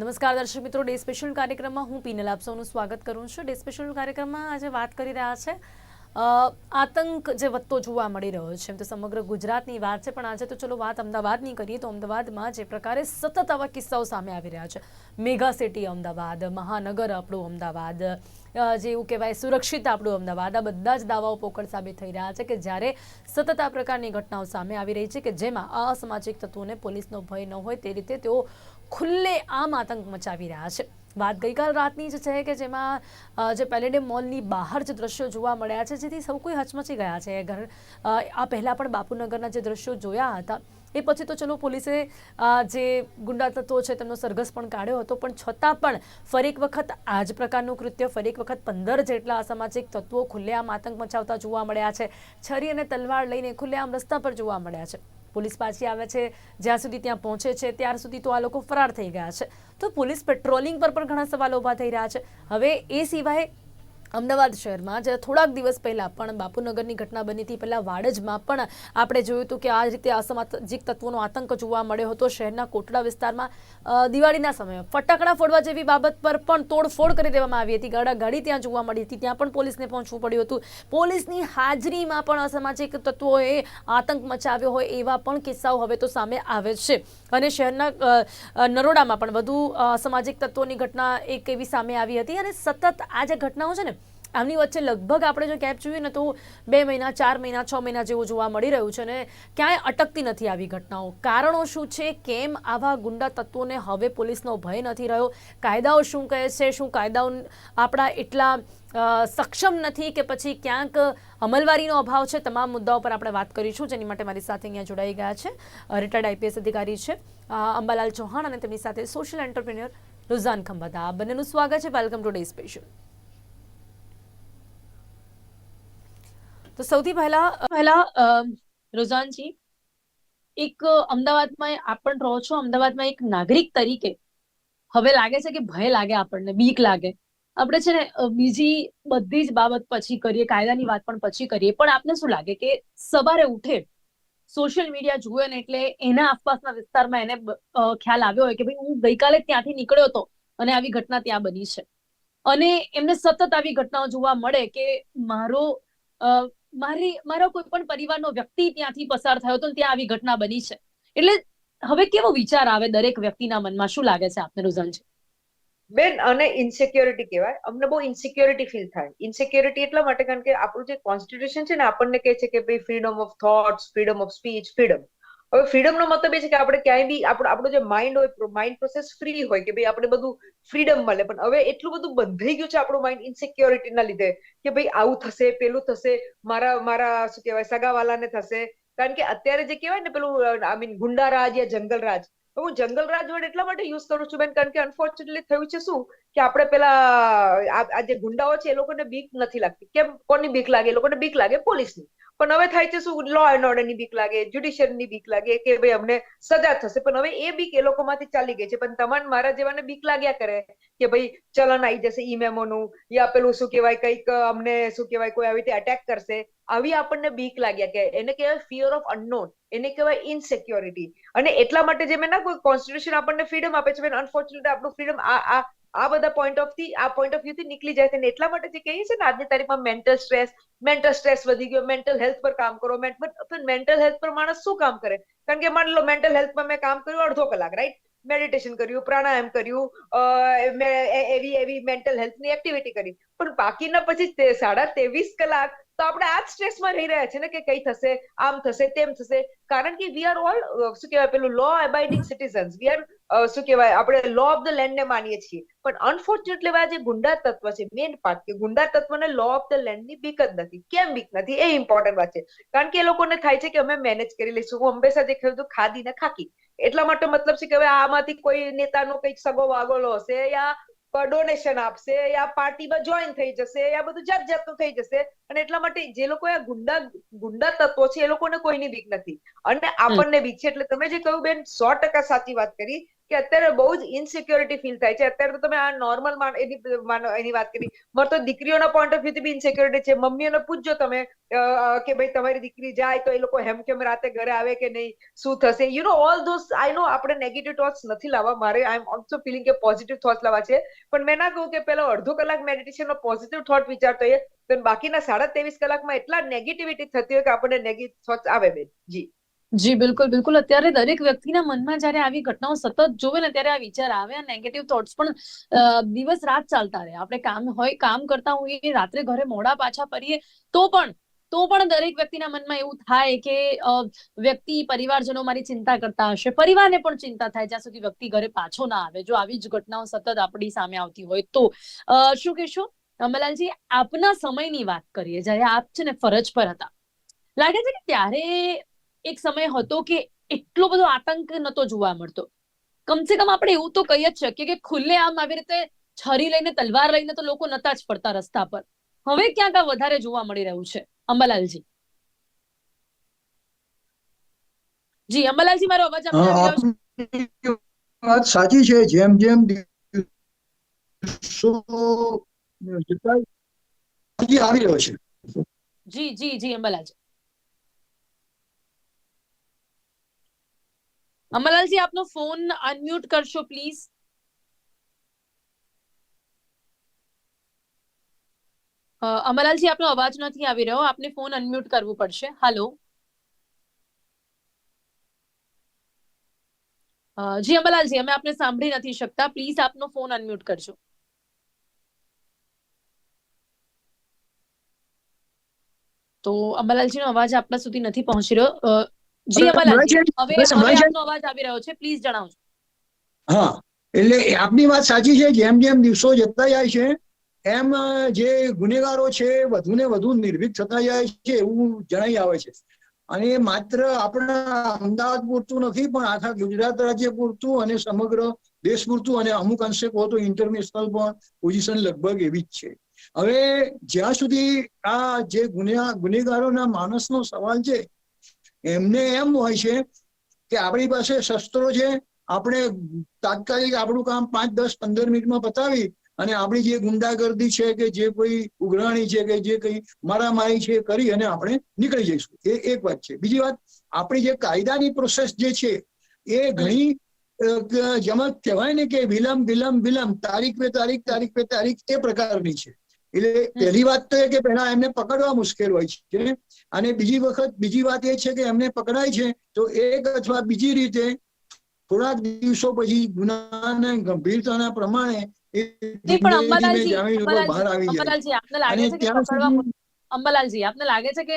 નમસ્કાર દર્શક મિત્રો, ડે સ્પેશિયલ કાર્યક્રમમાં હું પીનલ આપ સૌનું સ્વાગત કરું છું. ડે સ્પેશિયલ કાર્યક્રમમાં આજે વાત કરી રહ્યા છે આતંક જે વધતો જોવા મળી રહ્યો છે એમ તો સમગ્ર ગુજરાતની વાત છે. પણ આજે તો ચલો વાત અમદાવાદની કરીએ તો અમદાવાદમાં જે પ્રકારે સતત આવા કિસ્સાઓ સામે આવી રહ્યા છે. મેગા સિટી અમદાવાદ, મહાનગર આપણું અમદાવાદ જે એવું કહેવાય સુરક્ષિત આપણું અમદાવાદ, આ બધા જ દાવાઓ પોકળ સાબિત થઈ રહ્યા છે કે જ્યારે સતત આ પ્રકારની ઘટનાઓ સામે આવી રહી છે કે જેમાં અસામાજિક તત્વોને પોલીસનો ભય ન હોય તે રીતે તેઓ ખુલ્લે આમ આતંક મચાવી રહ્યા છે. વાત ગઈકાલ રાતની જ છે કે જેમાં જે પેલેડિયમ મોલની બહાર જે દ્રશ્યો જોવા મળ્યા છે, જેથી સૌ કોઈ હચમચી ગયા છે. ઘર આ પહેલાં પણ બાપુનગરના જે દ્રશ્યો જોયા હતા, એ પછી તો ચલો પોલીસે જે ગુંડા તત્વો છે તેમનો સરઘસ પણ કાઢ્યો હતો, પણ છતાં પણ ફરી એક વખત આ જ પ્રકારનું કૃત્ય, ફરી એક વખત પંદર જેટલા અસામાજિક તત્વો ખુલ્લેઆમ આતંક મચાવતા જોવા મળ્યા છે. છરી અને તલવાર લઈને ખુલ્લેઆમ રસ્તા પર જોવા મળ્યા છે. પોલીસ પાછી આવે છે, જ્યાં સુધી ત્યાં પહોંચે છે, ત્યાર સુધી તો આ લોકો ફરાર થઈ ગયા છે. તો પોલીસ પેટ્રોલિંગ પર પણ ઘણા સવાલો ઊભા થઈ રહ્યા છે. હવે એ સિવાય અમદાવાદ શહેરમાં. જે થોડાક દિવસ પહેલાં પણ બાપુનગરની ઘટના બની હતી. પહેલાં વાડજમાં પણ આપણે જોયું હતું કે આ રીતે અસામાજિક તત્વોનો આતંક જોવા મળ્યો હતો શહેરના કોટડા વિસ્તારમાં. દિવાળીના સમયે ફટાકડા ફોડવા જેવી બાબત પર પણ તોડફોડ કરી દેવામાં આવી હતી. ગાડા ત્યાં જોવા મળી હતી. ત્યાં પણ પોલીસને પહોંચવું પડ્યું હતું. પોલીસની હાજરીમાં પણ અસામાજિક તત્વોએ આતંક મચાવ્યો હોય એવા પણ કિસ્સાઓ હવે તો સામે આવે છે. અને શહેરના નરોડામાં પણ વધુ અસામાજિક તત્વોની ઘટના એક એવી સામે આવી હતી. અને સતત આ જે ઘટનાઓ છે ને આમની વચ્ચે લગભગ આપણે જો કેપ જોઈએ ને તો બે મહિના, ચાર મહિના, છ મહિના જેવું જોવા મળી રહ્યું છે અને ક્યાંય અટકતી નથી આવી ઘટનાઓ. કારણો શું છે? કેમ આવા ગુંડા તત્વોને હવે પોલીસનો ભય નથી રહ્યો? કાયદાઓ શું કહે છે? શું કાયદાઓ આપણા એટલા સક્ષમ નથી કે પછી ક્યાંક અમલવારીનો અભાવ છે? તમામ મુદ્દાઓ પર આપણે વાત કરીશું. જેની માટે મારી સાથે અહીંયા જોડાઈ ગયા છે. રિટાયર્ડ આઈપીએસ અધિકારી છે. અંબાલાલ ચૌહાણ અને તેમની સાથે સોશિયલ એન્ટરપ્રિન્યોર રુઝાન ખંભાતા. આ બંનેનું સ્વાગત છે. Welcome to day special. તો સૌથી પહેલા પહેલા રોઝાનજી, એક અમદાવાદમાં આપ પણ રહો છો. અમદાવાદમાં એક નાગરિક તરીકે હવે લાગે છે કે ભય લાગે આપણને, બીક લાગે. આપણે છે ને બીજી બધી જ બાબત પછી કરીએ, કાયદાની વાત પણ પછી કરીએ. પણ આપને શું લાગે કે સવારે ઉઠે, સોશિયલ મીડિયા જુએ ને એટલે એના આસપાસના વિસ્તારમાં એને ખ્યાલ આવ્યો હોય કે ભાઈ હું ગઈકાલે ત્યાંથી નીકળ્યો હતો અને આવી ઘટના ત્યાં બની છે. અને એમને સતત આવી ઘટનાઓ જોવા મળે કે મારો મારી, મારો કોઈ પણ પરિવારનો વ્યક્તિ ત્યાંથી પસાર થયો હતો ત્યાં આવી ઘટના બની છે. એટલે હવે કેવો વિચાર આવે દરેક વ્યક્તિના મનમાં? શું લાગે છે આપને, રુઝાન બેન, અને ઇન્સિક્યોરિટી કહેવાય. અમને બહુ ઇન્સિક્યોરિટી ફીલ થાય. ઇન્સિક્યોરિટી એટલા માટે કારણ કે આપણું જે કોન્સ્ટિટ્યુશન છે ને, આપણને કહે છે કે ભાઈ freedom of thoughts freedom of speech freedom હવે ફ્રીડમનો મતલબ એ છે કે આપણે ક્યાંય બી આપણો આપણો જે માઇન્ડ હોય માઇન્ડ પ્રોસેસ ફ્રી હોય કે ભાઈ આપણે બધું ફ્રીડમ મળે. પણ હવે એટલું બધું બંધાઈ ગયું છે આપણું માઇન્ડ ઇન્સિક્યોરિટીના લીધે કે ભાઈ આવું થશે, પેલું થશે, મારા મારા શું કહેવાય, સગાવાલાને થશે. કારણ કે અત્યારે જે કહેવાય ને પેલું આઈ મીન ગુંડારાજ યા જંગલરાજ રાજ. હું જંગલરાજ વર્ડ એટલા માટે યુઝ કરું છું બેન, કારણ કે અનફોર્ચ્યુનેટલી થયું છે શું? કે આપણે પેલા આ જે ગુંડાઓ છે એ લોકોને બીક નથી લાગતી. કેમ? કોની બીક લાગે? એ લોકોને બીક લાગે પોલીસની. પણ હવે થાય છે શું? લો એન્ડ ઓર્ડરની બીક લાગે જ્યુડિશિયરની બીક લાગે કે ભાઈ અમને સજા થશે. પણ હવે એ બીક એ લોકોમાંથી ચાલી ગઈ છે. પણ તમામ મારા જેવાને બીક લાગ્યા કરે કે ભાઈ ચલન આવી જશે ઈ મેમોનું, યા પેલું શું કહેવાય, કંઈક અમને શું કહેવાય, કોઈ આવી રીતે અટેક કરશે. આવી આપણને બીક લાગ્યા કે એને કહેવાય ફિયર ઓફ અનનોન એને કહેવાય ઇનસિક્યોરિટી અને એટલા માટે જે મેં ના કોઈ કોન્સ્ટિટ્યુશન આપણને ફ્રીડમ આપે છે અનફોર્ચ્યુનેટ આપણું ફ્રીડમ આ આ આ બધા પોઈન્ટ ઓફથી, આ પોઈન્ટ ઓફ વ્યૂ થી નીકળી જાય છે. ને એટલા માટે જે કહીએ છે ને, આજની તારીખમાં મેન્ટલ સ્ટ્રેસ મેન્ટલ સ્ટ્રેસ વધી ગયો મેન્ટલ હેલ્થ પર કામ કરો. મેન્ટલ હેલ્થ પર માણસ શું કામ કરે? કારણ કે માની લો મેન્ટલ હેલ્થમાં મેં કામ કર્યું અડધો કલાક રાઈટ મેડિટેશન કર્યું, પ્રાણાયામ કર્યું એવી એવી મેન્ટલ હેલ્થની એક્ટિવિટી કરી. પણ બાકીના પછી સાડા ત્રેવીસ કલાક તો આપણે આ જ સ્ટ્રેસમાં રહી રહ્યા છે ને કે કઈ થશે, આમ થશે, તેમ થશે. કારણ કે વી આર ઓલ શું કહેવાય, પેલું લો એબાઇડિંગ સિટીઝન્સ વી આર શું કહેવાય, આપણે લો ઓફ ધ લેન્ડ ને માનીએ છીએ. પણ અનફોર્ચ્યુનેટલી આ જે ગુંડા તત્વ છે મેઇન પાર્ટ કે ગુંડા તત્વને લો ઓફ ધ લેન્ડની બીક જ નથી. કેમ બીક નથી? એ ઇમ્પોર્ટન્ટ વાત છે. કારણ કે એ લોકોને થાય છે કે અમે મેનેજ કરી લઈશું. હું હંમેશા જે ખેડૂતો ખાધી ને ખાકી. એટલા માટે મતલબ છે કે હવે આમાંથી કોઈ નેતાનો કંઈક સગો વાગોલો હશે યા ડોનેશન આપશે યા પાર્ટીમાં જોઈન થઈ જશે યા બધું જાત જાતનું થઈ જશે. અને એટલા માટે જે લોકો આ ગુંડા ગુંડા તત્વો છે, એ લોકોને કોઈની બીક નથી. અને આપણને બીક છે, એટલે તમે જે કહ્યું બેન, સો ટકા સાચી વાત કરી. કે અત્યારે બહુ જ ઇનસિક્યોરિટી ફીલ થાય છે. અત્યારે તો તમે આ નોર્મલ એની એની વાત કરી. મારે તો દીકરીઓના પોઈન્ટ ઓફ વ્યૂથી બી ઇનસિક્યોરિટી છે. મમ્મીઓને પૂછજો તમે કે ભાઈ તમારી દીકરી જાય તો એ લોકો હેમ કેમ રાતે ઘરે આવે કે નહીં? શું થશે? You know all those I know આપણે નેગેટિવ થોટ્સ નથી લાવવા. મારે આઈ એમ ઓલ્સો ફિલિંગ કે પોઝિટિવ થોટ્સ લાવવા છે. પણ મેં ના કહું કે પેલો અડધો કલાક મેડિટેશનનો પોઝિટિવ થોટ વિચારતો એ તો બાકીના સાડા ત્રેવીસ કલાકમાં એટલા નેગેટિવિટી થતી હોય કે આપણને નેગેટિવ થોટ્સ આવે બેન. જી. જી, બિલકુલ બિલકુલ. અત્યારે દરેક વ્યક્તિના મનમાં જ્યારે આવી ઘટનાઓ સતત જોવે ને ત્યારે આ વિચાર આવે આ નેગેટિવ થોટ્સ પણ દિવસ રાત ચાલતા રહે. આપણે કામ હોય, કામ કરતા હોઈએ, રાત્રે ઘરે મોડા પાછા ફરીએ, તો પણ તો પણ દરેક વ્યક્તિના મનમાં એવું થાય કે વ્યક્તિ, પરિવારજનો મારી ચિંતા કરતા હશે. પરિવારને પણ ચિંતા થાય જ્યાં સુધી વ્યક્તિ ઘરે પાછો ના આવે. જો આવી જ ઘટનાઓ સતત આપણી સામે આવતી હોય તો. શું કહેશો? અમલાલજી, આપના સમયની વાત કરીએ. જ્યારે આપ છે ને ફરજ પર હતા. લાગે છે કે ત્યારે એક સમય હતો કે એટલો બધો આતંક નતો જોવા મળતો. કમસે કમ આપણે એવું તો કહી જ શકીએ કે ખુલ્લે આમ આવી રીતે છરી લઈને તલવાર લઈને તો લોકો નતા જ પડતા રસ્તા પર. હવે ક્યાંક આ વધારે જોવા મળી રહ્યું છે. અંબાલાલજી. જી અંબાલાલજી મારો અવાજ વાત સાચી છે. જેમ જેમ આવી રહ્યો છે. જી જી જી અંબાલાલજી. અંબાલાલજી આપનો ફોન અનમ્યુટ કરશો પ્લીઝ અંબાલાલજી આપનો અવાજ નથી આવી રહ્યો. આપને ફોન અનમ્યુટ કરવું પડશે. હાલો જી, અમલાલજી, અમે આપને સાંભળી નથી શકતા. પ્લીઝ આપનો ફોન અનમ્યુટ કરજો. તો અંબાલાલજીનો અવાજ આપણા સુધી નથી પહોંચી રહ્યો. જી? હવે હવે? આપનો અવાજ આવી રહ્યો છે પ્લીઝ જણાવજો હા એટલે આપની વાત સાચી છે જેમ જેમ દિવસો જતા જાય છે એમ જે ગુનેગારો છે વધુ ને વધુ નિર્ભીક થતા જાય છે એવું જણાઈ આવે છે અને માત્ર આપણા અમદાવાદ પૂરતું નથી પણ આખા ગુજરાત રાજ્ય પૂરતું અને સમગ્ર દેશ પૂરતું અને અમુક અંશે કહો તો ઇન્ટરનેશનલ પણ પોઝિશન લગભગ એવી જ છે હવે જ્યાં સુધી આ જે ગુનેગાર ગુનેગારોના માણસનો સવાલ છે એમને એમ હોય છે કે આપણી પાસે શસ્ત્રો છે, આપણે તાત્કાલિક આપણું કામ પાંચ, દસ, પંદર મિનિટમાં પતાવી અને આપણી જે ગુંડાગર્દી છે કે જે કોઈ ઉઘરાણી છે કે જે કઈ મારામારી છે કરી અને આપણે નીકળી જઈશું. એ એક વાત છે. બીજી વાત, આપણી જે કાયદાની પ્રોસેસ જે છે એ ઘણી જમત કહેવાય ને કે વિલંબ વિલંબ વિલંબ, તારીખ પે તારીખ તારીખ પે તારીખ એ પ્રકારની છે. એટલે પહેલી વાત તો એ કે પહેલા એમને પકડવા મુશ્કેલ હોય છે અને બીજી વખત બીજી વાત એ છે કે એમને પકડાય છે તો એક અથવા બીજી રીતે થોડાક દિવસો પછી ગુનાને ગંભીરતાના પ્રમાણે અંબાલાલજી આપને લાગે છે કે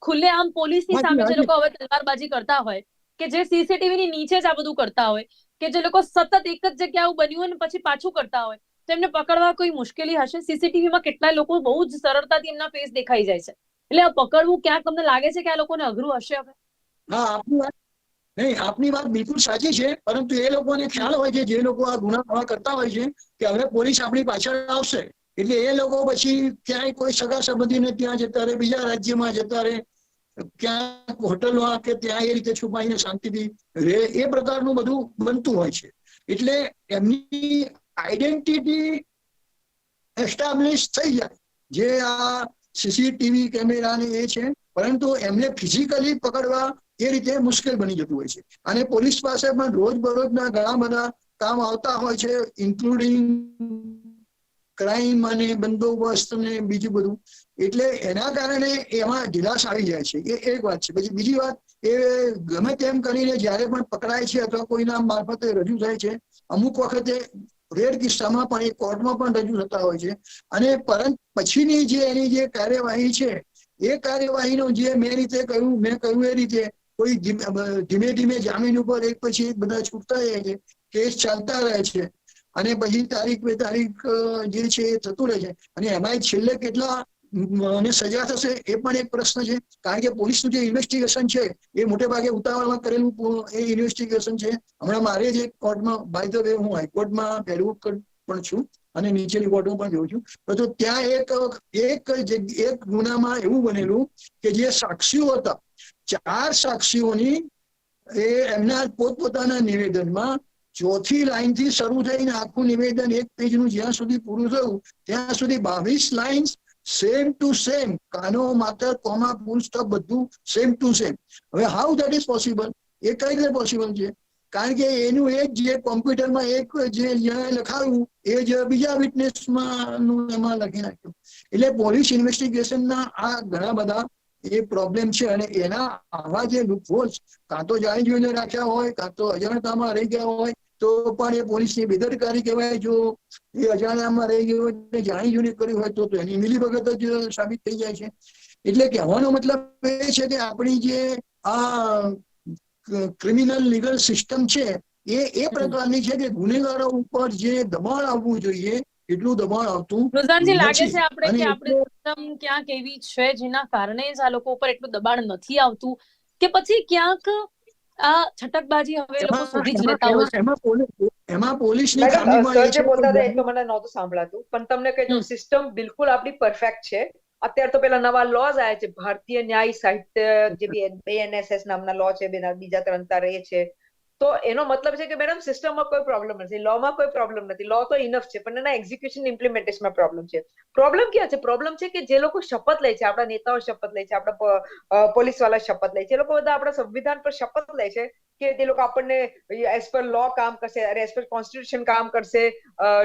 ખુલ્લે આમ પોલીસની ની સામે જે લોકો હવે તલવારબાજી કરતા હોય કે જે સીસીટીવી ની નીચે જ આ બધું કરતા હોય કે જે લોકો સતત એક જ જગ્યા બન્યું હોય ને પછી પાછું કરતા હોય એમને પકડવા કોઈ મુશ્કેલી હશે? સીસીટીવીમાં કેટલા લોકો બહુ જ સરળતાથી એમના ફેસ દેખાઈ જાય છે. એટલે પકડવું ક્યાંક તમને લાગે છે કે આ લોકોને અઘરું હશે હવે? હા, આપની વાત નહીં, આપની વાત બિલકુલ સાચી છે, પરંતુ એ લોકોને ખ્યાલ હોય છે, જે લોકો આ ગુના કરતા હોય છે, કે હવે પોલીસ આપણી પાછળ આવશે. એટલે એ લોકો પછી ક્યાંય કોઈ સગા સંબંધીને ત્યાં જતા રહે, બીજા રાજ્યમાં જતા રહે, ક્યાંક હોટલમાં કે ત્યાં એ રીતે છુપાઈને શાંતિથી રહે, એ પ્રકારનું બધું બનતું હોય છે. એટલે એમની આઈડેન્ટિટી એસ્ટાબ્લિશ થઈ જાય. જે આ સીસીટીવી કેમેરા ને એ છે, પરંતુ એમને ફિઝિકલી પકડવા એ રીતે મુશ્કેલ બની જતું હોય છે. અને પોલીસ પાસે પણ રોજબરોજના ઘણા બધા કામ આવતા હોય છે ઇન્ક્લુડિંગ ક્રાઇમ અને બંદોબસ્ત ને બીજું બધું. એટલે એના કારણે એમાં ઢીલાસ આવી જાય છે. એ એક વાત છે. પછી બીજી વાત, એ ગમે તેમ કરીને જ્યારે પણ પકડાય છે અથવા કોઈના મારફતે રજૂ થાય છે, અમુક વખતે રેર કિસ્સામાં પણ એ કોર્ટમાં પણ રજૂ થતા હોય છે. અને પરંતુ પછીની જે એની જે કાર્યવાહી છે, એ કાર્યવાહીનો જે મેં રીતે કહ્યું, મેં કહ્યું એ રીતે, કોઈ ધીમે ધીમે જામીન ઉપર એક પછી એક બધા છૂટતા જાય છે, કેસ ચાલતા રહે છે. અને પછી તારીખ, બે તારીખ જે છે એ થતું રહે છે. અને એમાંય છેલ્લે કેટલા મને સજા થશે એ પણ એક પ્રશ્ન છે. કારણ કે પોલીસનું જે ઇન્વેસ્ટિગેશન છે, એ મોટે ભાગે ઉતાવળમાં કરેલું એ ઇન્વેસ્ટિગેશન છે. હમણાં મારે જે કોર્ટમાં બાય ધ વે હું હાઈકોર્ટમાં એડવોકેટ પણ છું અને નીચેની કોર્ટમાં પણ જોઉં છું. તો ત્યાં એક એક એક ગુનામાં એવું બનેલું કે જે સાક્ષીઓ હતા, ચાર સાક્ષીઓની એ એમના પોતપોતાના નિવેદનમાં ચોથી લાઈનથી શરૂ થઈને આખું નિવેદન એક પેજનું જ્યાં સુધી પૂરું થયું, ત્યાં સુધી બાવીસ લાઇન્સ સેમ ટુ સેમ કાનો, માત્ર, કોમા, ફૂલ સ્ટોપ બધું સેમ ટુ સેમ હવે હાઉ ધેટ ઇઝ પોસિબલ એ કઈ રીતે પોસિબલ છે? કારણ કે એનું એક જે કોમ્પ્યુટરમાં એક જે લખાવ્યું એ જ બીજા વિટનેસમાં એમાં લખી નાખ્યું. એટલે પોલીસ ઇન્વેસ્ટિગેશનના આ ઘણા બધા એ પ્રોબ્લેમ છે અને એના આવા જે લૂપહોલ્સ કાં તો જાણી જોઈને રાખ્યા હોય, કાં તો અજાણતામાં રહી ગયા હોય તો પણ એ પોલીસની બેદરકારી કહેવાય. જો એ અજાણ્યામાં રહી ગયું હોય ને જાણી જોઈને કર્યું હોય તો તો એની મિલીભગત જ સાબિત થઈ જાય છે. એટલે કહેવાનો મતલબ એ છે કે આપણી જે આ ક્રિમિનલ લીગલ સિસ્ટમ છે એ એ પ્રકારની છે કે ગુનેગારો ઉપર જે દબાણ આવવું જોઈએ એટલું દબાણ આવતું રુઝાનજી લાગે છે આપણે કે આપણે સિસ્ટમ ક્યાંક એવી છે જેના કારણે જ આ લોકો ઉપર એટલું દબાણ નથી આવતું? કે પછી ક્યાંક આ છટકબાજી હવે લોકો શોધી જ લેતા હોય. એમાં- એમાં પોલી- એમાં પોલીસની મેડમ ખામીમાં જે છે બોલતા હતા એટલું મને નહોતું સાંભળાતું પણ તમને કહી દઉં સિસ્ટમ બિલકુલ આપણી પરફેક્ટ છે. અત્યારે તો પેલા નવા લોઝ આવ્યા છે ભારતીય ન્યાય સાહિત્ય જે બી એનએસએસ નામના લો છે બેના બીજા ત્રણ તાર એ છે. તો એનો મતલબ છે કે મેડમ સિસ્ટમમાં કોઈ પ્રોબ્લેમ નથી લોમાં કોઈ પ્રોબ્લેમ નથી. લો તો ઇનફ છે, પણ એના એક્ઝિક્યુશન ઇમ્પ્લિમેન્ટેશનમાં પ્રોબ્લેમ છે. પ્રોબ્લેમ ક્યાં છે? પ્રોબ્લેમ છે કે જે લોકો શપથ લે છે, આપણા નેતાઓ શપથ લે છે, આપણા પોલીસવાળા શપથ લે છે. એ લોકો બધા આપણા સંવિધાન પર શપથ લે છે કે તે લોકો આપણને એઝ પર લો કામ કરશે એઝ પર કોન્સ્ટિટ્યુશન કામ કરશે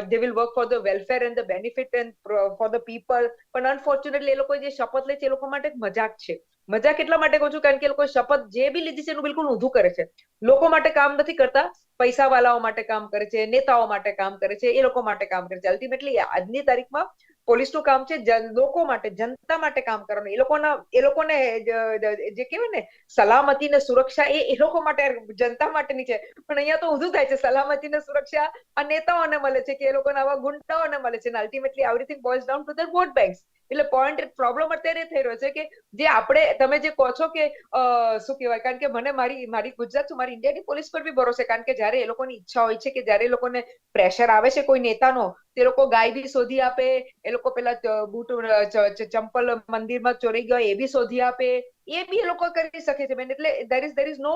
they will work for the welfare and the benefit and for the people પણ અનફોર્ચ્યુનેટલી એ લોકો જે શપથ લે છે, એ લોકો માટે મજાક છે. મજાક કેટલા માટે કહું છું કારણ કે લોકો શપથ જે બી લીધી છે એનું બિલકુલ ઊંધું કરે છે. લોકો માટે કામ નથી કરતા પૈસા વાળાઓ માટે કામ કરે છે, નેતાઓ માટે કામ કરે છે, એ લોકો માટે કામ કરે છે. અલ્ટિમેટલી આજની તારીખમાં પોલીસનું કામ છે લોકો માટે, જનતા માટે કામ કરવાનું. એ લોકોના, એ લોકોને જ- કહેવાય ને, સલામતી ને સુરક્ષા એ એ લોકો માટે, જનતા માટેની છે. પણ અહીંયા તો ઊંધું થાય છે. સલામતી ને સુરક્ષા આ નેતાઓને મળે છે કે એ લોકોને આવા ગુંડાઓને મળે છે. Ultimately everything boils down to the vote banks એટલે પોઈન્ટ પ્રોબ્લેમ અત્યારે થઈ રહ્યો છે કે જે આપણે તમે જે કહો છો કે શું કહેવાય? કારણ કે મને મારી મારી ગુજરાત છું મારી ઇન્ડિયાની પોલીસ પર બી ભરોસે કારણ કે જ્યારે એ લોકોની ઈચ્છા હોય છે કે જ્યારે એ લોકોને પ્રેશર આવે છે કોઈ નેતાનો તે લોકો ગાય બી શોધી આપે એ લોકો પેલા બૂટ ચંપલ મંદિરમાં ચોરી ગયો એ બી શોધી આપે એ બી એ લોકો કરી શકે છે. બેન એટલે there is there is no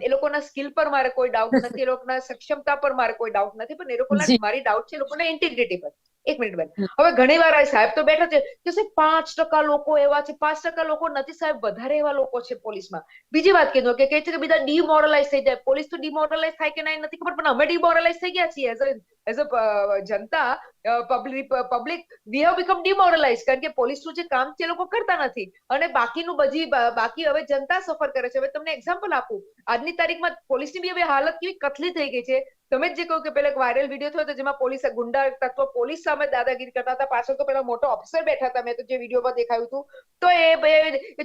એ લોકોના સ્કિલ પર મારે કોઈ ડાઉટ નથી એ લોકોના સક્ષમતા પર મારે કોઈ ડાઉટ નથી પણ એ લોકોના મારી ડાઉટ છે એ લોકોના ઇન્ટિગ્રિટી પર. એક મિનિટ બેન. હવે ઘણી વાર સાહેબ તો બેઠા છે કે સાહેબ પાંચ ટકા લોકો એવા છે પાંચ ટકા લોકો નથી સાહેબ વધારે એવા લોકો છે પોલીસમાં. બીજી વાત કીધું કે કહે છે કે બધા ડિમોરલાઇઝ થઈ જાય. પોલીસ તો ડિમોરલાઇઝ થાય કે નહીં નથી ખબર પણ અમે ડિમોરલાઇઝ થઈ ગયા છીએ as as a Janata public public we have become demoralize કારણ કે પોલીસનું જે કામ એ લોકો કરતા નથી. અને બાકીનું બધી બાકી હવે જનતા સફર કરે છે. હવે તમને એક્ઝામ્પલ આપું. આજની તારીખમાં પોલીસની બી હવે હાલત કેવી કથલી થઈ ગઈ છે. તમે જ જે કહ્યું કે પેલા એક વાયરલ વીડિયો થયો હતો જેમાં પોલીસે ગુંડા તત્વ પોલીસ સામે દાદાગીરી કરતા હતા. પાછળ તો પેલા મોટો ઓફિસર બેઠા હતા. મેં તો જે વિડીયોમાં દેખાયું હતું. તો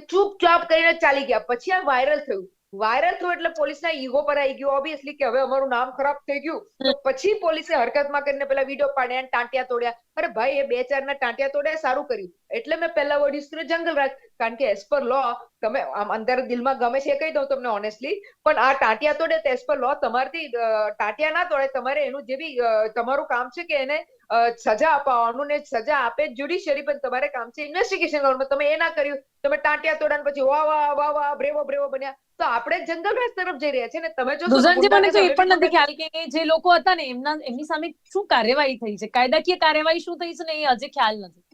એ ચૂપચાપ કરીને ચાલી ગયા. પછી આ વાયરલ થયું. વાયરલ થયું એટલે પોલીસના ઈગો પર આવી ગયું ઓબ્વિયસલી કે હવે અમારું નામ ખરાબ થઈ ગયું. પછી પોલીસે હરકતમાં કરીને પેલા વીડિયો પાડ્યા અને ટાંટિયા તોડ્યા. અરે ભાઈ, એ બે ચાર ના ટાંટિયા તોડ્યા સારું કર્યું. એટલે મેં પહેલા વર્ડ યુઝ જંગલ રાજ. કારણ કે એઝ પર લો તમે આમ અંદર દિલમાં ગમે છે કહી દઉં તમને ઓનેસ્ટલી પણ આ ટાંટિયા તોડે તો એઝ પર લો તમારથી ટાંટિયા ના તોડે, તમારે એનું જે બી તમારું કામ છે કે એને સજા અપાવવાનું ને સજા આપે જ્યુડિશિયરી પણ તમારે કામ છે ઇન્વેસ્ટિગેશન કરવાનું. તમે એ ના કર્યું તમે ટાંટિયા તોડ્યા પછી વાહ વાહ વાહ વાહ બ્રેવો બ્રેવો બન્યા. તો આપણે જંગલ રાજ તરફ જઈ રહ્યા છે ને તમે જો રુઝાનજી મને તો એ પણ નથી ખ્યાલ કે જે લોકો હતા ને એમના એમની સામે શું કાર્યવાહી થઈ છે? કાયદાકીય કાર્યવાહી શું થઈ છે ને એ હજી ખ્યાલ નથી.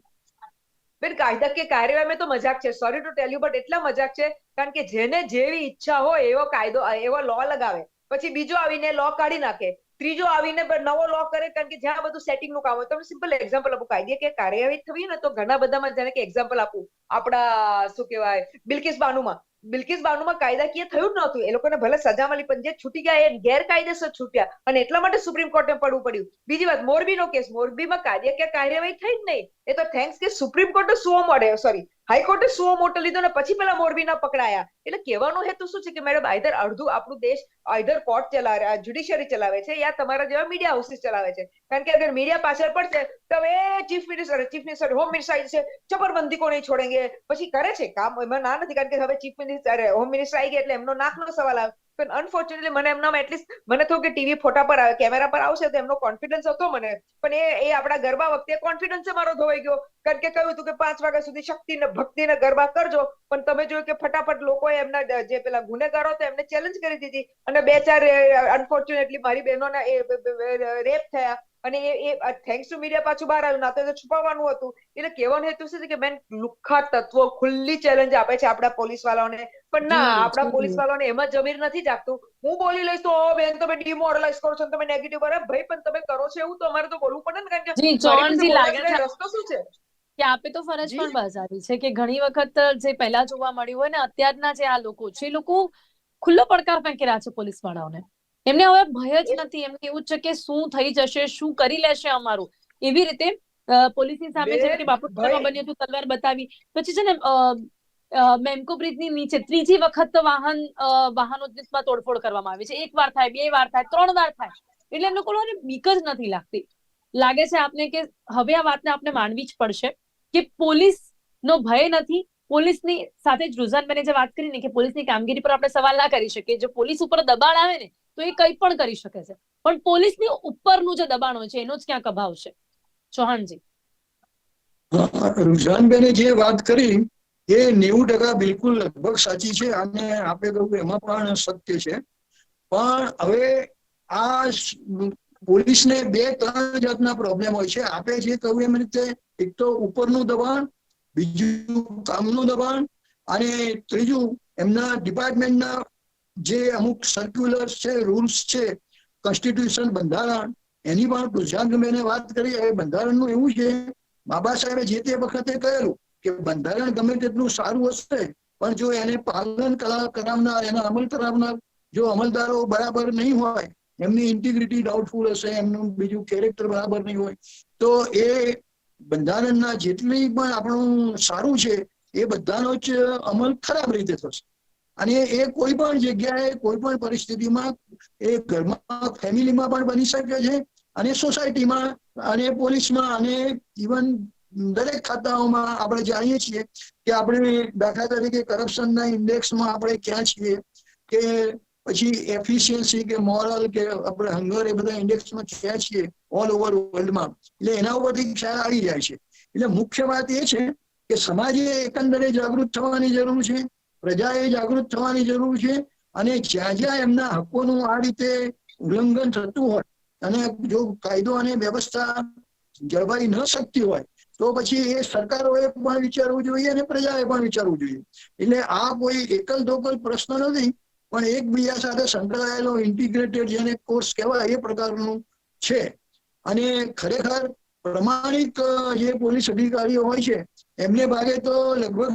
બેન કાયદાકીય કાર્યવાહીમાં તો મજાક છે. Sorry to tell you but એટલા મજાક છે કારણ કે જેને જેવી ઈચ્છા હોય એવો કાયદો એવો લો લગાવે. પછી બીજો આવીને લો કાઢી નાખે. ત્રીજો આવીને નવો લો કરે, કારણ કે જ્યાં બધું સેટિંગનું કામ હોય. તમને સિમ્પલ એક્ઝામ્પલ આપું કાયદાકીય કાર્યવાહી થવી ને, તો ઘણા બધામાં જાણે કે એક્ઝામ્પલ આપું, આપણા, શું કહેવાય, બિલકિસ બાનુમાં. બિલકિસ બાનુમાં કાયદાકીય થયું જ નહોતું. એ લોકોને ભલે સજા મળી, પણ જે છૂટી ગયા, એ ગેરકાયદેસર છૂટ્યા. અને એટલા માટે સુપ્રીમ કોર્ટે પડવું પડ્યું. બીજી વાત, મોરબીનો કેસ મોરબીમાં કાયદાકીય કાર્યવાહી થઈ જ નહીં. એ તો થેન્ક્સ કે સુપ્રીમ કોર્ટે સુઓ મળે સોરી હાઈકોર્ટે સુઓ મોટો લીધો ને પછી પેલા મોરબીના પકડાયા. એટલે કહેવાનો હેતુ શું છે કે મેડમ આઈધર અડધું આપણું દેશ આઈધર કોર્ટ ચલાવે જ્યુડિશિયરી ચલાવે છે યા તમારા જેવા મીડિયા હાઉસીસ ચલાવે છે. કારણ કે અગર મીડિયા પાછળ પડશે, તો હવે chief minister chief minister home minister છે જબરબંધી કોને છોડેંગે? પછી કરે છે, કામ એમાં ના નથી, કારણ કે હવે ચીફ મિનિસ્ટર હોમ મિનિસ્ટર આવી ગયા એટલે એમનો નાકનો સવાલ આવે. પણ અનફોર્ચ્યુનેટલી મને એમનામાં એટલીસ્ટ મને થયું કે ટીવી ફોટા પર આવે કેમેરા પર આવશે તો એમનો કોન્ફિડન્સ હતો મને. પણ એ એ આપણા ગરબા વખતે કોન્ફિડન્સ મારો ધોવાઈ ગયો. કારણ કે કહ્યું હતું કે પાંચ વાગ્યા સુધી શક્તિ ને ભક્તિ ને ગરબા કરજો. પણ તમે જોયું કે ફટાફટ લોકોએ એમના જે પેલા ગુનેગારો હતા એમને ચેલેન્જ કરી દીધી. અને બે ચાર અનફોર્ચ્યુનેટલી મારી બહેનોના રેપ થયા. અને એ એ થેન્ક્સ ટુ મીડિયા પાછું બહાર આવ્યું ના તો છુપાવવાનું હતું. એટલે કહેવાનો હેતુ છે કે બેન લુખ્ખા તત્વો ખુલ્લી ચેલેન્જ આપે છે આપણા પોલીસ વાળાઓને પણ ના આપણા. પોલીસ વાળાઓને એમાં જમીર નથી જાગતું. હું બોલી લઈશ તો "ઓ બેન તમે ડિમોરલાઇઝ કરો છો તમે નેગેટિવ કરો ભાઈ પણ તમે કરો છો એવું તો અમારે તો બોલવું પડે ને કારણ કે રસ્તો શું છે? કે આપે તો ફરજ પણ બજાવી છે કે ઘણી વખત જે પહેલા જોવા મળ્યું હોય ને અત્યારના જે આ લોકો છે એ લોકો ખુલ્લો પડકાર ફેંકી રહ્યા છે પોલીસ વાળાઓને એમને હવે ભય જ નથી. એમને એવું છે કે શું થઈ જશે શું કરી લેશે અમારું? એવી રીતે પોલીસ પોલીસની સામે જેમ કે બાપુનગરમાં બન્યું હતું તલવાર બતાવી. પછી છે ને મેમકો બ્રિજની નીચે ત્રીજી વખત વાહન વાહનોમાં તોડફોડ કરવામાં આવી છે. એક વાર થાય બે વાર થાય ત્રણ વાર થાય. એટલે એમને લોકોને બીક જ નથી લાગતી. લાગે છે આપને કે હવે આ વાતને આપણે માનવી જ પડશે કે પોલીસ નો ભય નથી. પોલીસની સાથે જ રુઝાનબેને જે વાત કરી ને કે પોલીસની કામગીરી પર આપણે સવાલ ના કરી શકીએ. જો પોલીસ ઉપર દબાણ આવે ને તો એ કંઈ પણ કરી શકે છે. પણ પોલીસની ઉપરનું જે દબાણ હોય છે, એનો જ ક્યાંક અભાવ છે. ચૌહાણજી. રૂઝાનબેને જે વાત કરી, એ નેવું ટકા બિલકુલ લગભગ સાચી છે અને આપણે કહ્યું એમાં પણ સત્ય છે. પણ હવે આ પોલીસને બે ત્રણ જાતના પ્રોબ્લેમ હોય છે. આપણે જે કહ્યું એમ રીતે, એક તો ઉપરનું દબાણ, બીજું કામનું દબાણ અને ત્રીજું એમના ડિપાર્ટમેન્ટના જે અમુક સર્ક્યુલર્સ છે રૂલ્સ છે કોન્સ્ટિટ્યુશન બંધારણ, એની પણ ગુજરાતબેને વાત કરી એ બંધારણનું એવું છે, બાબા સાહેબે જે તે વખતે કહેલું કે બંધારણ ગમે તેટલું સારું હશે, પણ જો એને પાલન કરા- કરાવનાર, એના અમલ કરાવનાર જો અમલદારો બરાબર નહીં હોય, એમની ઇન્ટિગ્રિટી ડાઉટફુલ હશે, એમનું બીજું કેરેક્ટર બરાબર નહીં હોય, તો એ બંધારણના જેટલી પણ આપણું સારું છે, એ બધાનો જ અમલ ખરાબ રીતે થશે. અને એ કોઈ પણ જગ્યાએ, કોઈ પણ પરિસ્થિતિમાં એ ઘરમાં ફેમિલીમાં પણ બની શકે છે અને સોસાયટીમાં અને પોલીસમાં અને ઇવન દરેક ખાતાઓમાં આપણે જાણીએ છીએ કે આપણે દાખલા તરીકે કરપ્શનના ઇન્ડેક્સમાં આપણે ક્યાં છીએ કે પછી એફિશિયન્સી કે મોરલ કે આપણે હંગર એ બધા ઇન્ડેક્સમાં ક્યાં છીએ ઓલ ઓવર વર્લ્ડમાં. એટલે એના ઉપરથી ખ્યાલ આવી જાય છે. એટલે મુખ્ય વાત એ છે કે સમાજે એકંદરે જાગૃત થવાની જરૂર છે પ્રજાએ જાગૃત થવાની જરૂર છે અને જ્યાં જ્યાં એમના હકોનું આ રીતે ઉલ્લંઘન થતું હોય અને જો કાયદો અને વ્યવસ્થા જળવાઈ ન શકતી હોય, તો પછી એ સરકારોએ પણ વિચારવું જોઈએ અને પ્રજાએ પણ વિચારવું જોઈએ. એટલે આ કોઈ એકલ દોકલ પ્રશ્ન નથી, પણ એકબીજા સાથે સંકળાયેલો ઇન્ટિગ્રેટેડ જેને કોર્સ કહેવાય એ પ્રકારનું છે. અને ખરેખર પ્રમાણિક જે પોલીસ અધિકારીઓ હોય છે, એમને ભાગે તો લગભગ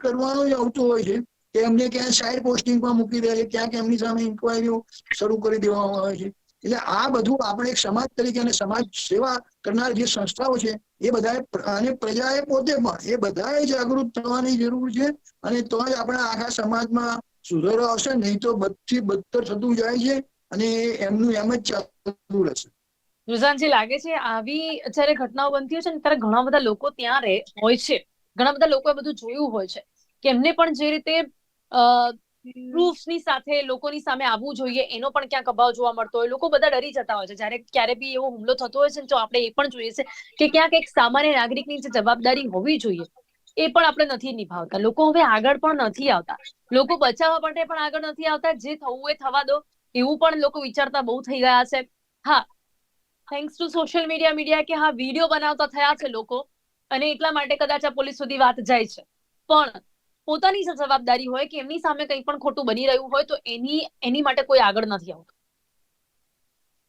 કરવાનું જ આવતું હોય છે કે એમને ક્યાં સાઈડ પોસ્ટિંગમાં મૂકી દે છે, ક્યાંક એમની સામે ઇન્કવાયરીઓ શરૂ કરી દેવામાં આવે છે. એટલે આ બધું આપણે એક સમાજ તરીકે અને સમાજ સેવા કરનાર જે સંસ્થાઓ છે, એ બધાએ અને પ્રજાએ પોતે પણ, એ બધાએ જાગૃત થવાની જરૂર છે અને તો જ આપણા આખા સમાજમાં સુધારો આવશે, નહીં તો બધી બદતર થતું જાય છે અને એમનું એમ જ ચાલતું રહેશે. રુઝાનજી, લાગે છે આવી જ્યારે ઘટનાઓ બનતી હોય છે ને, ત્યારે ઘણા બધા લોકો ત્યાં રહે, હોય છે. ઘણા બધા લોકોએ બધું જોયું હોય છે કે એમને પણ જે રીતે પ્રૂફની સાથે લોકોની સામે આવવું જોઈએ, એનો પણ ક્યાંક અભાવ જોવા મળતો હોય. લોકો બધા ડરી જતા હોય છે. જ્યારે ક્યારે બી એવો હુમલો થતો હોય છે તો આપણે એ પણ જોઈએ છે કે ક્યાંક એક સામાન્ય નાગરિકની જે જવાબદારી હોવી જોઈએ, એ પણ આપણે નથી નિભાવતા. લોકો હવે આગળ પણ નથી આવતા. લોકો બચાવવા માટે પણ આગળ નથી આવતા. જે થવું એ થવા દો. એવું પણ લોકો વિચારતા બહુ થઈ ગયા છે. હા. Thanks to social media media કે હા વીડિયો બનાવતા થયા છે લોકો. અને એટલા માટે કદાચ આ પોલીસ સુધી વાત જાય છે. પણ પોતાની જવાબદારી હોય કે એમની સામે કંઈ પણ ખોટું બની રહ્યું હોય તો એની એની માટે કોઈ આગળ નથી આવતું.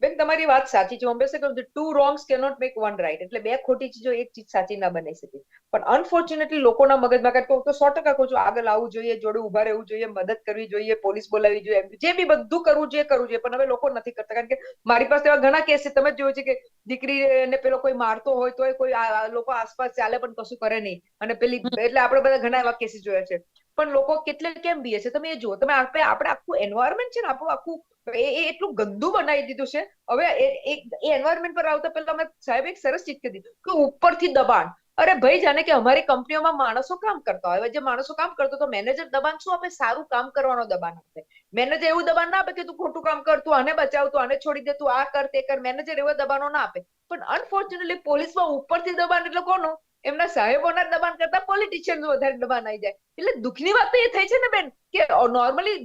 બેન તમારી વાત સાચી છે. હું હંમેશા કહું two wrongs cannot make one right એટલે બે ખોટી ચીજો એક ચીજ સાચી ના બનાવી શકે. પણ અનફોર્ચ્યુનેટલી લોકોના મગજમાં કારણ કે હું તો સો ટકા કહું છું આગળ આવવું જોઈએ જોડે ઊભા રહેવું જોઈએ મદદ કરવી જોઈએ પોલીસ બોલાવી જોઈએ જે બી બધું કરવું જોઈએ કરવું જોઈએ. પણ હવે લોકો નથી કરતા. કારણ કે મારી પાસે એવા ઘણા કેસ છે. તમે જોયું છે કે દીકરીને પેલો કોઈ મારતો હોય તો કોઈ લોકો આસપાસ ચાલે પણ કશું કરે નહીં. અને પેલી એટલે આપણે બધા ઘણા એવા કેસીસ જોયા છે. પણ લોકો કેટલે કેમ બીએ છે તમે એ જુઓ. તમે આપણે આપણે આખું એન્વાયરમેન્ટ છે ને આપણું આખું એ એટલું ગંદુ બનાવી દીધું છે. હવે એ એન્વાયરમેન્ટ પર આવતા પહેલા અમે સાહેબ એક સરસ ચીજ કીધી કે ઉપરથી દબાણ. અરે ભાઈ, જાણે કે અમારી કંપનીઓમાં માણસો કામ કરતા હોય. જે માણસો કામ કરતો તો મેનેજર દબાણ શું? આપે સારું કામ કરવાનો દબાણ આપે. મેનેજર એવું દબાણ ના આપે કે તું ખોટું કામ કર, તું આને બચાવ, તું આને છોડી દે, તું આ કર, તે કર. મેનેજર એવા દબાણો ના આપે. પણ અનફોર્ચ્યુનેટલી પોલીસમાં ઉપરથી દબાણ એટલે કોનું? એમના સાહેબોના દબાણ કરતા પોલિટિશિયન વધારે દબાણ આવી જાય. એટલે દુઃખની વાત તો એ થઈ છે ને બેન, કે નોર્મલી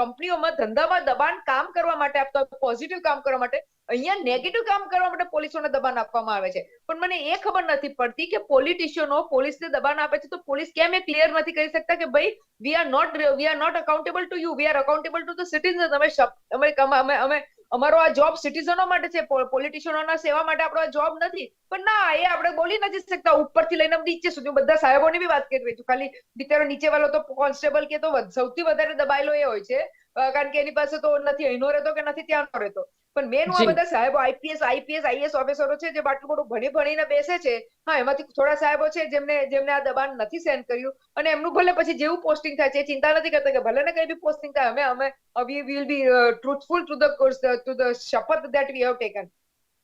કંપનીઓમાં ધંધામાં દબાણ કામ કરવા માટે આપતા પોઝિટિવ કામ કરવા માટે, અહીંયા નેગેટિવ કામ કરવા માટે પોલીસોને દબાણ આપવામાં આવે છે. પણ મને એ ખબર નથી પડતી કે પોલિટિશિયનો પોલીસને દબાણ આપે છે તો પોલીસ કેમ એ ક્લિયર નથી કરી શકતા કે ભાઈ we are not we are not accountable to you we are accountable to the citizen અમે અમે અમે અમારો આ જોબ સિટીઝનો માટે છે પોલિટિશિયનોના સેવા માટે આપણો આ જોબ નથી. પણ ના, એ આપણે બોલી નથી શકતા. ઉપરથી લઈને નીચે સુધી. બધા સાહેબોની બી વાત કરી રહી છું. ખાલી બિચારો નીચે વાળો તો કોન્સ્ટેબલ કે તો સૌથી વધારે દબાયેલો એ હોય છે. કારણ કે એની પાસે તો નથી, અહીંનો રહેતો કે નથી, ત્યાંનો રહેતો. પણ મેન આ બધા સાહેબો આઈપીએસ આઈપીએસ આઈએસ ઓફિસરો છે જે આટલું બધું ભણી ભણીને બેસે છે. હા એમાંથી થોડા સાહેબો છે જેમને જેમને આ દબાણ નથી સહન કર્યું. અને એમનું ભલે પછી જેવું પોસ્ટિંગ થાય છે એ ચિંતા નથી કરતા કે ભલે ને કઈ બી પોસ્ટિંગ થાય અમે અમે we will be truthful to the to the શપથ ધેટ વી હેવ ટેકન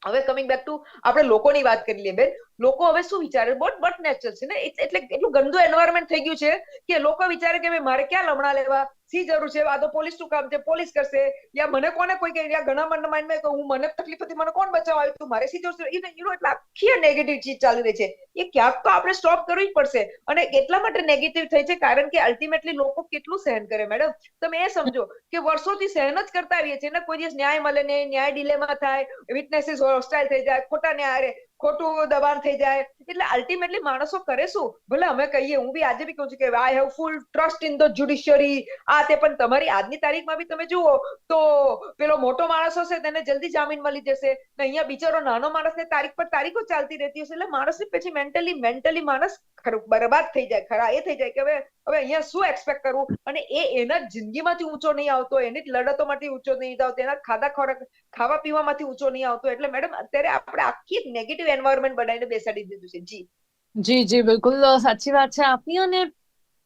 હવે કમિંગ બેક ટુ આપણે લોકોની વાત કરી લઈએ બેન. લોકો હવે શું વિચારે? બટ બટ નેચરલ છે ને. એટલે એટલું ગંદુ એન્વાયરમેન્ટ થઈ ગયું છે કે લોકો વિચારે કે મારે ક્યાં લમણા લેવા? સી જરૂર છે. આ તો પોલીસનું કામ છે? પોલીસ કરશે. યા મને કોને કોઈ કે ઘણા મન માઇન્ડ હું મને તકલીફ હતી. મને કોણ બચાવ આવ્યું તું? મારે સી જરૂર છે યુ નો એટલે આખી નેગેટિવ ચીજ ચાલી રહી છે. એ ક્યાંક તો આપણે સ્ટોપ કરવી જ પડશે. અને એટલા માટે નેગેટિવ થઈ છે કારણ કે અલ્ટિમેટલી લોકો કેટલું સહન કરે મેડમ તમે એ સમજો કે વર્ષોથી સહન જ કરતા આવીએ છીએ ને, કોઈ દિવસ ન્યાય મળે ને ન્યાય ડિલેમાં થાય વિટનેસીસ હોસ્ટાઇલ થઈ જાય, ખોટા ન્યાય ખોટું દબાણ થઈ જાય. એટલે અલ્ટિમેટલી માણસો કરે શું? ભલે અમે કહીએ, હું બી આજે બી કહું છું કે I have full trust in the judiciary આ તે પણ તમારી આજની તારીખમાં બી તમે જુઓ, તો પેલો મોટો માણસ હશે, તેને જલ્દી જામીન મળી જશે. ને અહીંયા બિચારો નાનો માણસને તારીખ પર તારીખો ચાલતી રહેતી હશે. એટલે માણસને પછી મેન્ટલી મેન્ટલી માણસ બરબાદ થઈ જાય, ખરા, એ થઈ જાય કે હવે હવે અહીંયા શું એક્સપેક્ટ કરવું અને એ એના જિંદગીમાંથી ઊંચો નહીં આવતો, એની લડતોમાંથી ઊંચો નહીં આવતો એના ખાધા ખોરાક, ખાવા પીવામાંથી ઊંચો નહીં આવતો. એટલે મેડમ અત્યારે આપણે આખી નેગેટિવ એન્વાયરમેન્ટ બનાવીને બેસાડી દીધું છે. જી. જી જી, બિલકુલ. સાચી વાત છે આપની. અને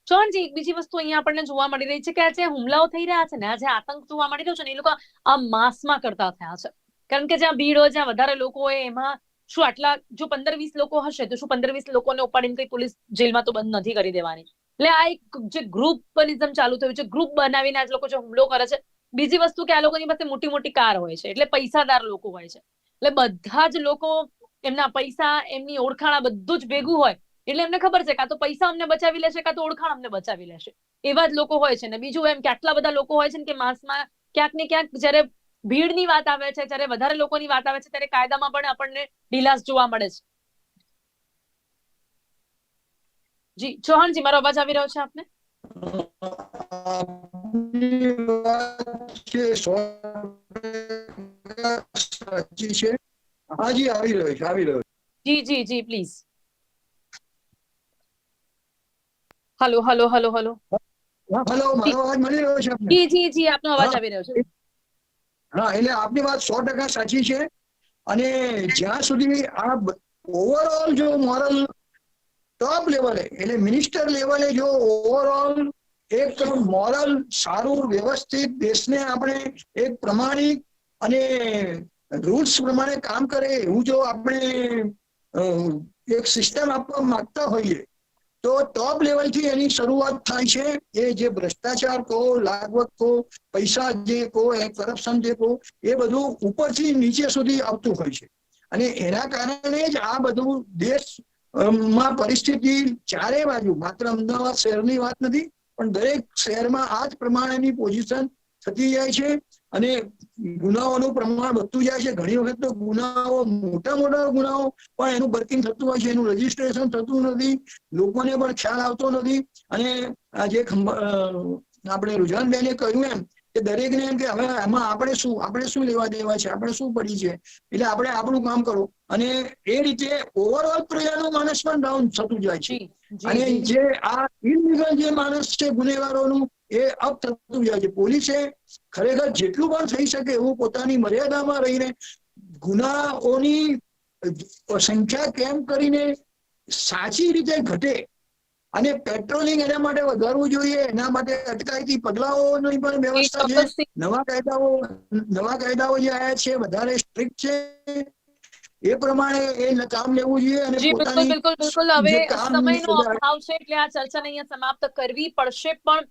ચોણજી એક બીજી વસ્તુ અહીંયા આપણને જોવા મળી રહી છે કે આ જે હુમલાઓ થઈ રહ્યા છે ને આ જે આતંક જોવા મળી રહ્યો છે ને, એ લોકો આ માસમાં કરતા થયા છે. કારણ કે જ્યાં ભીડ હોય, જ્યાં વધારે લોકો હોય, એમાં શું આટલા, જો પંદર વીસ લોકો હશે, તો શું પંદર વીસ લોકોને ઉપાડીને કઈ પોલીસ જેલમાં તો બંધ નથી કરી દેવાની? એટલે આ એક જે ગ્રુપનિઝમ ચાલુ થયું છે ગ્રુપ બનાવીને આ લોકો જે હુમલો કરે છે, બીજી વસ્તુ કે આ લોકોની પાસે મોટી મોટી કાર હોય છે, એટલે પૈસાદાર લોકો હોય છે. એટલે બધા જ લોકો એમના પૈસા, એમની ઓળખાણ બધું જ ભેગું હોય, એટલે એમને ખબર છે કાં તો પૈસા અમને બચાવી લેશે કાં તો ઓળખાણ અમને બચાવી લેશે. એવા જ લોકો હોય છે ને, બીજું એમ કે આટલા બધા લોકો હોય છે ને કે માસમાં ક્યાંક ને ક્યાંક જ્યારે ભીડની વાત આવે છે, જ્યારે વધારે લોકોની વાત આવે છે, ત્યારે કાયદામાં પણ આપણને ઢીલાસ જોવા મળે છે. જી, ચૌહાણજી, મારો અવાજ આવી રહ્યો છે આપને? જી જી જી please hello hello hello hello hello મારો અવાજ મળી રહ્યો છે જી જી જી, આપનો અવાજ. આવી રહ્યો છે. હા, એટલે આપની વાત સો ટકા સાચી છે. અને જ્યાં સુધી આ ઓવરઓલ જો મોરલ ટોપ લેવલે એટલે મિનિસ્ટર લેવલે જો ઓવરઓલ એક મોરલ સારું વ્યવસ્થિત દેશને આપણે એક પ્રમાણિક અને રૂલ્સ પ્રમાણે કામ કરે એવું જો આપણે એક સિસ્ટમ આપવા માંગતા હોઈએ, તો ટોપ લેવલથી એની શરૂઆત થાય છે એ જે ભ્રષ્ટાચાર કહો લાગવત કહો, પૈસા જે કહો, એ કરપ્શન જે કહો, એ બધું ઉપરથી નીચે સુધી આવતું હોય છે. અને એના કારણે જ આ બધું દેશ માં પરિસ્થિતિ ચારે બાજુ, માત્ર અમદાવાદ શહેરની વાત નથી, પણ દરેક શહેરમાં આ જ પ્રમાણેની પોઝિશન થતી જાય છે અને ગુનાઓનું પ્રમાણ વધતું જાય છે. ઘણી વખત તો ગુનાઓ, મોટા મોટા ગુનાઓ પણ એનું વર્કિંગ થતું હોય છે, એનું રજીસ્ટ્રેશન થતું નથી, લોકોને પણ ખ્યાલ આવતો નથી. અને આ જે આપણે રુઝાનબેને કહ્યું એમ કે દરેકને એમ કે હવે આમાં આપણે શું આપણે શું લેવા દેવા છે આપણે શું પડી છે? એટલે આપણે આપણું કામ કરો. અને એ રીતે ઓવરઓલ પ્રજાનો માણસ પણ ડાઉન થતું જાય છે. અને જે. આ ઇનલીગલ જે માણસ છે ગુનેગારોનું એ અપ થતું જાય છે. પોલીસે ખરેખર જેટલું પણ થઈ શકે એવું પોતાની મર્યાદામાં રહીને ગુનાઓની સંખ્યા કેમ કરીને સાચી રીતે ઘટે અને પેટ્રોલિંગ એના માટે વધારવું જોઈએ એના માટે અટકાયતી પગલાઓની પણ વ્યવસ્થા છે. નવા કાયદાઓ નવા કાયદાઓ જે આવ્યા છે વધારે સ્ટ્રિક્ટ છે. એ પ્રમાણે એ કામ લેવું જોઈએ અને જી બિલકુલ બિલકુલ બિલકુલ. હવે સમયનો અભાવ છે એટલે આ ચર્ચાને અહીંયા સમાપ્ત કરવી પડશે પણ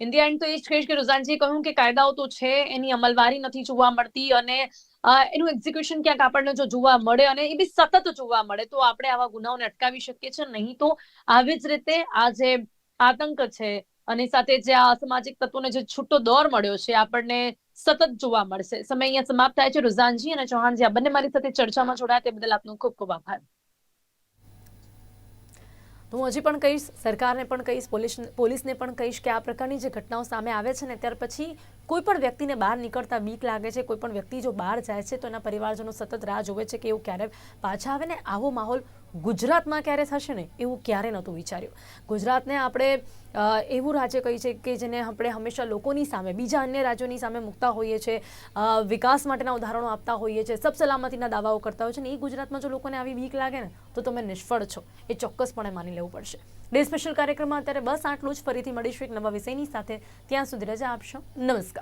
ઇન ધી એન્ડ તો એ જ કહીશ કે રુઝાનજીએ કહ્યું કે કાયદાઓ તો છે એની અમલવારી નથી જોવા મળતી અને એનું એક્ઝિક્યુશન ક્યાંક આપણને જો જોવા મળે અને એ બી સતત જોવા મળે, તો આપણે આવા ગુનાઓને અટકાવી શકીએ છીએ. નહીં તો આવી જ રીતે આ જે આતંક છે અને સાથે જે આ અસામાજિક તત્વોને જે છૂટો દોર મળ્યો છે, આપણને સતત જોવા મળશે. સમય અહીંયા સમાપ્ત થાય છે. રુઝાનજી અને ચૌહાણજી, આ બંને મારી સાથે ચર્ચામાં જોડાયા. તે બદલ આપનો ખૂબ ખૂબ આભાર. હું હજી પણ કહીશ, સરકારને પણ કહીશ પોલીસ પોલીસને પણ કહીશ કે આ પ્રકારની જે ઘટનાઓ સામે આવે છે ને, ત્યાર પછી કોઈ પણ વ્યક્તિને બહાર નીકળતા બીક લાગે છે કોઈ પણ વ્યક્તિ જો બહાર જાય છે તો એના પરિવારજનો સતત રાહ જોવે છે કે એવું ક્યારે પાછા આવે ને? આવો માહોલ ગુજરાતમાં ક્યારે થશે ને? એવું ક્યારે નહોતું વિચાર્યું. ગુજરાતને આપણે એવું રાજ્ય કહી છે કે જેને આપણે હંમેશા લોકોની સામે, બીજા અન્ય રાજ્યોની સામે મૂકતા હોઈએ છીએ વિકાસ માટેના ઉદાહરણો આપતા હોઈએ છીએ સબ સલામતીના દાવાઓ કરતા હોય છે ને, એ ગુજરાતમાં જો લોકોને આવી બીક લાગે ને, તો તમે નિષ્ફળ છો. એ ચોક્કસપણે માની લેવું પડશે. ડે સ્પેશિયલ કાર્યક્રમમાં અત્યારે બસ આટલું જ. ફરીથી મળીશું એક નવા વિષયની સાથે. ત્યાં સુધી રજા આપશો. નમસ્કાર.